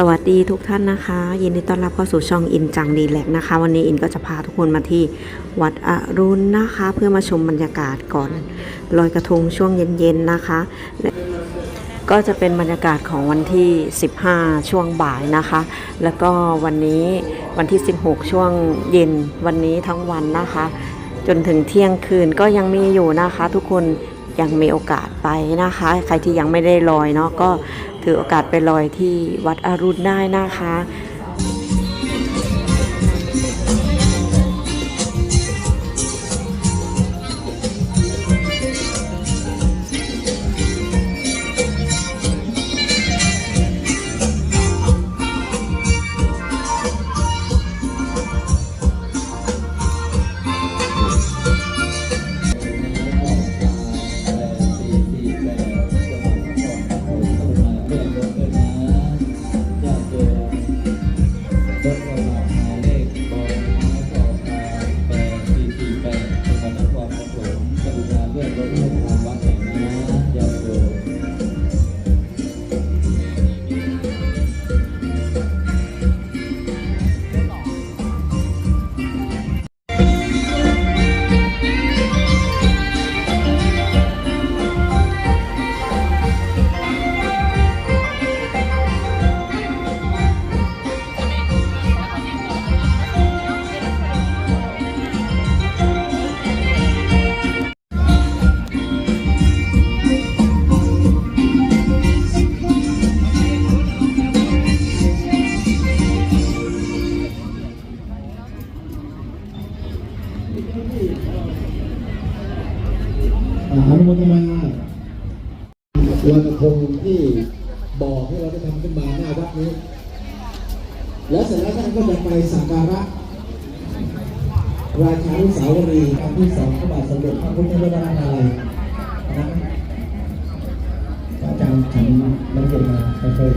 สวัสดีทุกท่านนะคะ ยินดีต้อนรับเข้าสู่ช่องอินจังดีแลกนะคะ วันนี้อินก็จะพาทุกคนมาที่วัดอรุณนะคะ เพื่อมาชมบรรยากาศก่อนลอยกระทงช่วงเย็นๆนะคะและก็จะเป็นบรรยากาศของวันที่ 15 ช่วงบ่ายนะคะ แล้วก็วันนี้วันที่ 16 ช่วงเย็นวันนี้ทั้งวันนะคะ จนถึงเที่ยงคืนก็ยังมีอยู่นะคะ ทุกคนยังมีโอกาสไปนะคะ ใครที่ยังไม่ได้ลอยเนาะก็ ถือโอกาสไปลอยที่วัดอรุณได้นะคะ แล้วเสร็จแล้วท่านก็จะไปสักการะราชานุสาวรีย์ครั้งที่สองพระบาทสมเด็จพระพุทธเจ้านาลัยนะอาจารย์ฉันน้ำเย็นมาเคย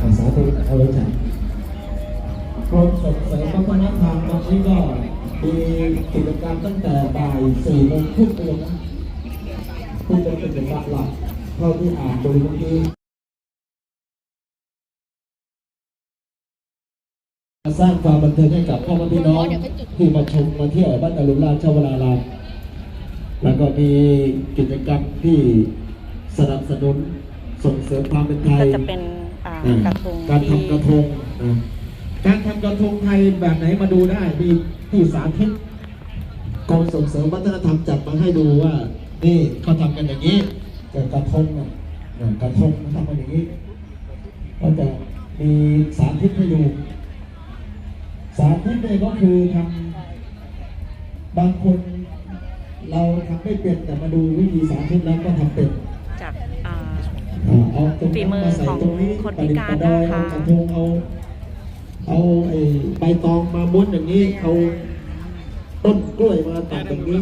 อ่านสาธุเอาไว้ฉันกรมส่งเสริมวัฒนธรรมตอนนี้ก็มีกิจกรรมตั้งแต่บ่ายสี่โมงครึ่งเป็นต้นที่จะเป็นหลักเท่าที่อ่านดูเมื่อกี้ สร้างความบันเทิงให้กับพ่อแม่พี่น้องที่มาชมมาเที่ยวบ้านอรุณราชวรารามแล้วก็มีกิจกรรมที่สนับสนุนส่งเสริมความเป็นไทยก็จะเป็นอ่าอ่ากระทงการที่ทำกระทงอ่าการทำกระทงไทยแบบไหนมาดูได้มีที่สาธิตกรมส่งเสริมวัฒนธรรมจัดมาให้ดูว่านี่เขาทำกันอย่างนี้แต่กระทงอะอ่ากระทงทำกันอย่างนี้ก็จะมีสาธิตให้ดู สาธิตเนี่ยก็คือทำบางคนเราทำไม่เป็นแต่มาดูวิธีสาธิตแล้วก็ทำเป็นจากอ่าอ่าเอาตรงฝีนั้นมือมาใส่ของตรงนี้คนปพิระดิษการฐ์ประดอยนะคะเอากระทงเอาเอาไอ้ใบตองมาม้วนอย่างนี้เอาต้นกล้วยมาตัดอย่างนี้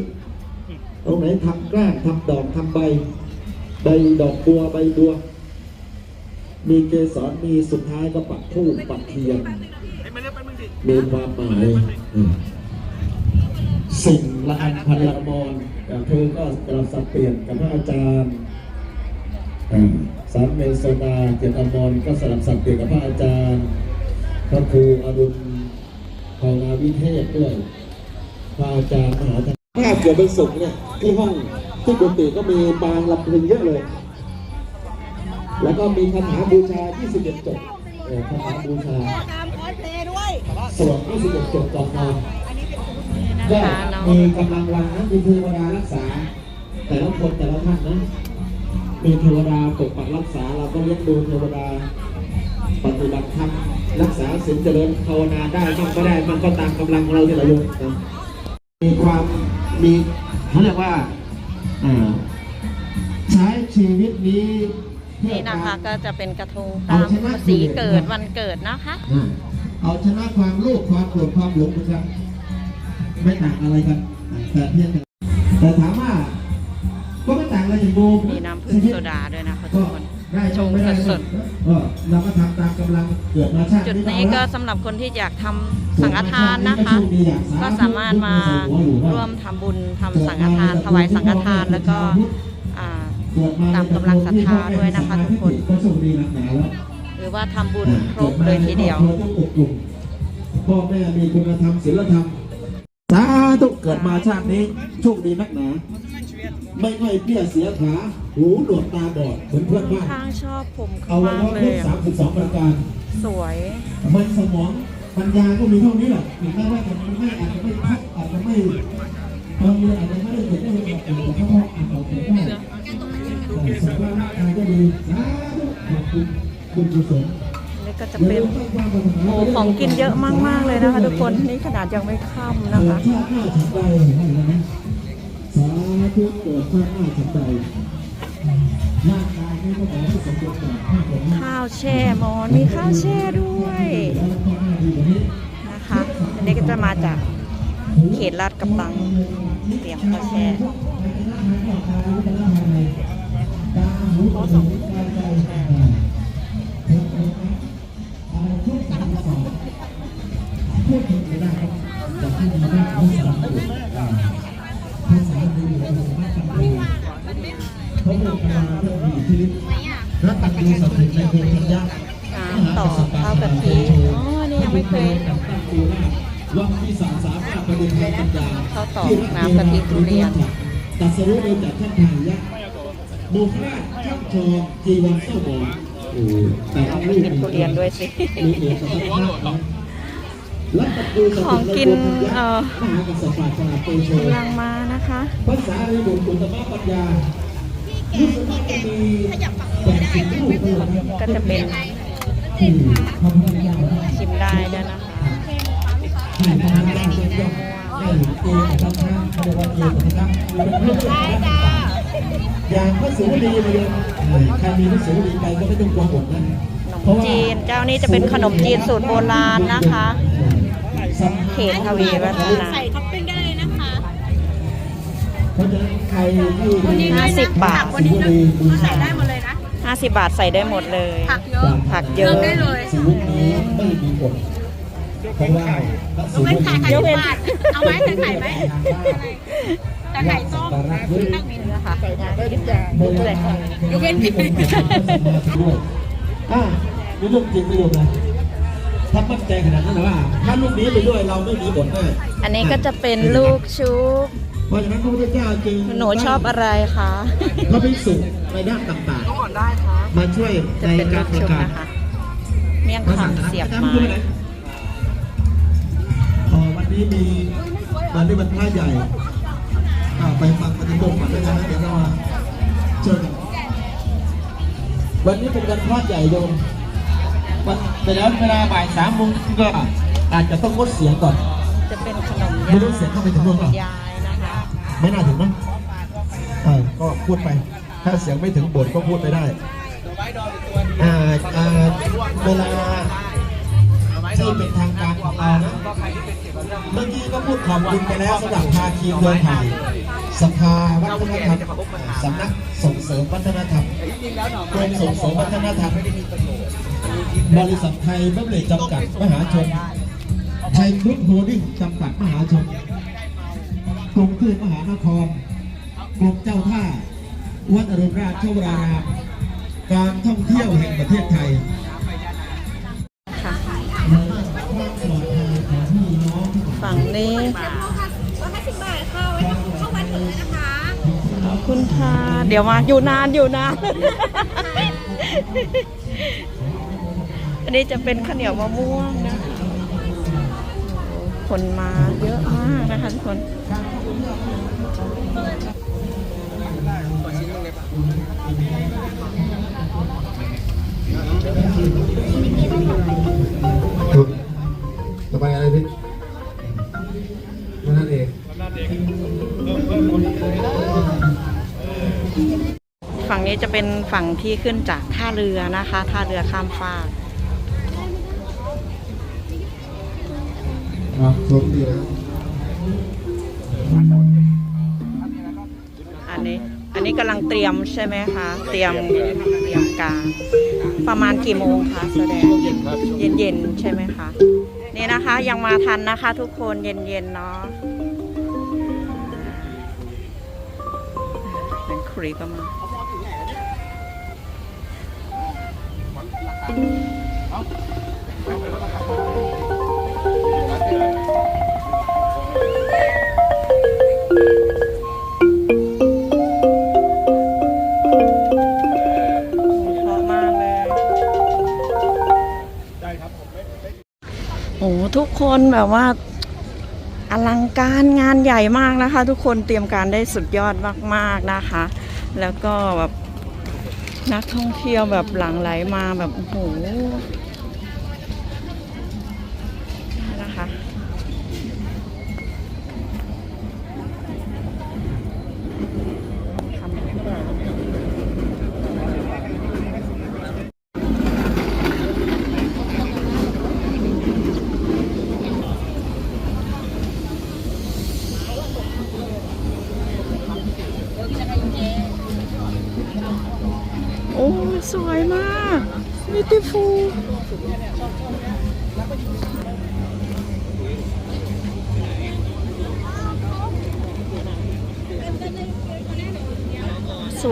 ตรงไหนทำกล้าทำดอกทำใบ ใบดอกบัวใบบัวมีเกสรมีสุดท้ายก็ปักทูปปักเทียน มีความหมายสิ่งละอันพันละมอนแต่เธอก็กระสับเปลี่ยนกับพระอาจารย์สามเมโซนาเกียรติอมรก็สลับสับเปลี่ยนกับพระอาจารย์พระครูอรุณภาวนาวิเทศด้วยพระอาจารย์มหาธรรมภาพเกี่ยวเป็นสุขเนี่ยที่ห้องที่กุฏิก็มีบางลำพึงเยอะเลย แล้วก็มีคาถาบูชา 21 จบเออคาถาบูชา ด้วยสวด21จบก่อนนอนนี่ก็นะคะน้องมีกำลังวันนะมีเทวดารักษา แต่ละคนแต่ละท่านนะมีเทวดาปกปักรักษาเราก็เลี้ยงดูเทวดาปฏิบัติธรรมรักษาศีลเจริญภาวนาได้มันก็ได้มันก็ตามกำลังของเราที่เราโยมนะมีความมีเขาเรียกว่าอ่าใช้ชีวิตนี้เพื่อนี่นะคะการก็จะเป็นกระทงตามสีเกิดวันเกิดนะคะอ่า เอาชนะความโลภความโกรธความหลงเหมือนกันไม่ต่างอะไรกัน แต่เพียงแต่แต่ถามว่าก็ไม่ต่างอะไรอย่างโยมมีน้ำผึ้งโซดาด้วยนะคะทุก็กคนได้ชงไม่ได้สดๆก็เราก็ทำตามกำลังเกิดมาชาติจุดนี้ก็เอาละสำหรับคนที่อยากทำสังฆทานนะคะ ก็สามารถมาร่วมทำบุญทำสังฆทานถวายสังฆทานแล้วก็อ่าเกิดตามกำลังศรัทธาด้วยนะคะทุกคน ก็โชคดีนักหนาแล้วหรืออว่าทำบุญครบเลยทีเดียวครอบครัต้องอบอุ่นพ่อแม่มีคุณธรรมศีลธรรมสาธุเกิดมาชาตินี้โชคดีนักหนาไม่ค่อยเปี้ยเสียขาหูหนวกตาบอดเหมือนเพื่อนบ้านข้างชอบผมเขาเอาไว้มากว่าเลเลยขอะสามสิบสองประการ สวยมันสมองปัญญาก็มีเท่านี้แหละถึงแม้ว่าจะไม่อาจจะไม่ทักอาจจะไม่บางเรื่องอาจจะไม่ได้เขียนได้เป็นแบบแต่ถ้าพ่อ นี่ก็จะเป็นโอ้ของกินเยอะมาก ๆ เลยนะคะ ทุกคนนี่ขนาดยังไม่ค่ำนะคะสาธุเกิดความน่าสนใจข้าวแช่มอนมีข้าวแช่ด้วยนะคะ อันนี้ก็จะมาจากเขตลาดกระบังเตรียมข้าวแช่ข้อสอง มีข้าวแช่ด้วยแล้วก็หน้าดีกว่านี้นะคะอันนี้ก็จะมาจากเขตลาดกระบังเตรียมข้าวแช่รัตันยูสัตในเพลงธัญาน้ำต่อข้าวกะทิอ๋อ นี่ยังไม่เคยวังที่สามสามารถประดิษฐ์ปัญญาข้าวตอกน้ำกะทิทุเรียนตัดสรุปโดยจากท่านทายะโมคราชช่างชอจีวันเศร้าหมอน โอ้แต่ละรูปเก็บทุเรียนด้วยสิ ของกินเอ่อกำลังมานะคะ ภาษาในบทอุตตมปัญญารู้สึกว่าจะมีแต่สิ่งที่ถูกต้องก็จะเป็นที่พระพุทธเจ้าชิมได้ด้วยนะคะที่พระพุทธเจ้าเป็นยอดได้เองนะครับท่านเขาเรียนะครับเป็นเรื่องได้จ้า อย่างพระสุวรีมาเลยใครมีพระสุวรีไปก็ไม่ต้องกลัวอดนะขนมจีนเจ้านี้จะเป็นขนมจีนสูตรโบราณนะคะ เขตทวีวัฒนาใส่ท็อปปิ้งได้เลยนะคะเพราะฉะนั้นใครที่ห้าสิบบาทวันนี้เลยใส่ได้หมดเลยนะ50บาทใส่ได้หมดเลย ผักเยอะผักเยอะลืกได้เลยชีวิตนี้ไม่มีอดเพราะว่าพระสุยกวเว้นรีไข่ไข่สิบบาทเอาไหมไข่ไข่ไหมแต่ ไข่ต้มตั้งมีเนื้อค่ะโบราณยกเว้นที่ผมด้วยอ่านี่เรื่องจริงไม่รู้นะถ้ามั่นใจขนาดนั้นนะว่า ถ้าลูกนี้ไปด้วยเราไม่มีอดแน่อันนี้ก็จะเป็นลูกชุบเพราะฉะนั้นพระพุทธเจ้าจึงหนูชอบอะไรคะพระภิกษุในด้านต่างๆมาช่วยจะในเป็นกาลูรกประชุบกาศนะคะเมี่ยงคำเสียบไม้อ๋อวันนี้มีวันนี้วันพระใหญ่อ่า ไปฟังปฏิบัติก่อนได้ไหมเดี๋ยวเรามาเชิญวันนี้เป็นวันพระใหญ่โยมวันแต่แล้วเวลาบ่ายสามโมงก็อาจจะต้องงดเสียงก่อน จะเป็นขนมไม่รู้เสียงเข้าไปถึงนู่นเปล่ายายนะคะไม่น่าถึงมั้งเออก็พูดไป ถ้าเสียงไม่ถึงบทก็พูดไปได้อ่าอ่าเวลาที่เป็นทางการของเรานะเมื่อกี้ก็พูดขอบคุณไปแล้วสำหรับภาคีเครือข่าย สภาวัฒนธรรมสำนักส่งเสริมวัฒนธรรมกรมส่งเสริมวัฒนธรรมบริษัทไทยเบเบรจจำกัดมหาชน ไทยกรุ๊ปโฮลดิ้งจำกัดมหาชนกรุงเทพมหานครกรมเจ้าท่า วัดอรุณราชวรารามการท่องเที่ยวแห่งประเทศไทย ค่ะ เดี๋ยวมาอยู่นานอยู่นานอันนี้จะเป็นข้าวเหนียวมะม่วงนะคะคนมาเยอะมากนะคะทุกคนต่อไปอะไรพี่นั่นเองฝั่งนี้ งนี้จะเป็นฝั่งที่ขึ้นจากท่าเรือนะคะ ท่าเรือข้ามฟากอันนี้อันนี้กำลังเตรียมใช่ไหมคะ เตรียมเตรียมการประมาณกี่โมงคะแสดงเย็นเย็นๆใช่ไหมคะนี่นะคะยังมาทันนะคะ ทุกคนเย็นเย็นๆเนาะเป็นครีก็มาเพระมาก โอ้ทุกคนแบบว่าอลังการงานใหญ่มากนะคะ ทุกคนเตรียมการได้สุดยอดมาก ๆนะคะ แล้วก็แบบ นักท่องเที่ยวแบบหลั่งไหลมาแบบโอ้โห ส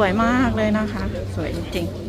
วยมากเลยนะคะ สวยจริง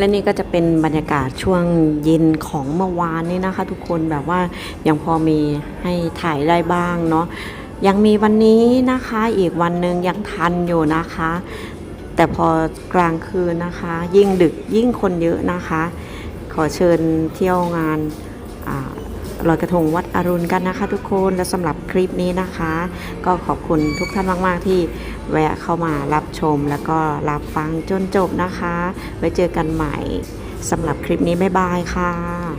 และนี่ก็จะเป็นบรรยากาศช่วงเย็นของเมื่อวานนี้นะคะ ทุกคนแบบว่ายังพอมีให้ถ่ายได้บ้างเนาะยังมีวันนี้นะคะอีกวันหนึ่งยังทันอยู่นะคะ แต่พอกลางคืนนะคะ ยิ่งดึกยิ่งคนเยอะนะคะ ขอเชิญเที่ยวงานอา ลอยกระทงวัดอรุณกันนะคะ ทุกคนและสำหรับคลิปนี้นะคะ ก็ขอบคุณทุกท่านมาก ๆ ที่แวะเข้ามารับชมแล้วก็รับฟังจนจบนะคะ ไว้เจอกันใหม่สำหรับคลิปนี้บ๊ายบายค่ะ